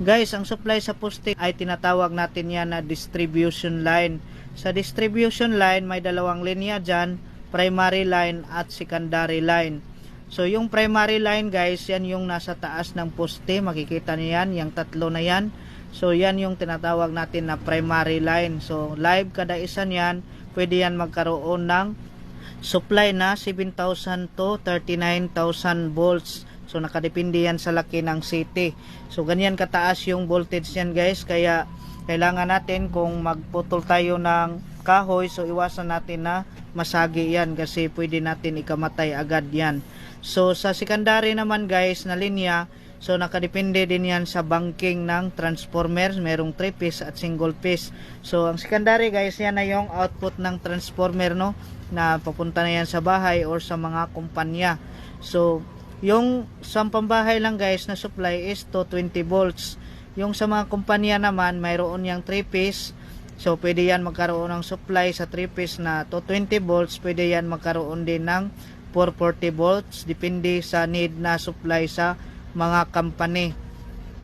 Guys, ang supply sa poste ay tinatawag natin yan na distribution line. Sa distribution line, may dalawang linya dyan, primary line at secondary line. So, yung primary line guys, yan yung nasa taas ng poste. Makikita niyo yan, yung tatlo na yan. So, yan yung tinatawag natin na primary line. So, live kada isa niyan, pwede yan magkaroon ng supply na 7,000 to 39,000 volts. So nakadepende yan sa laki ng city. So ganyan kataas yung voltage yan guys. Kaya kailangan natin kung magputol tayo ng kahoy so iwasan natin na masagi yan kasi pwede natin ikamatay agad yan. So sa secondary naman guys na linya So nakadepende din yan sa banking ng transformer, merong 3 piece at single piece. So ang secondary guys, yan na yung output ng transformer no na papunta na yan sa bahay or sa mga kumpanya. So yung sa pambahay lang guys na supply is to 20 volts. Yung sa mga kumpanya naman, mayroon yang 3 piece. So pwede yan magkaroon ng supply sa 3 piece na to 20 volts, pwede yan magkaroon din ng 440 volts depende sa need na supply sa mga company.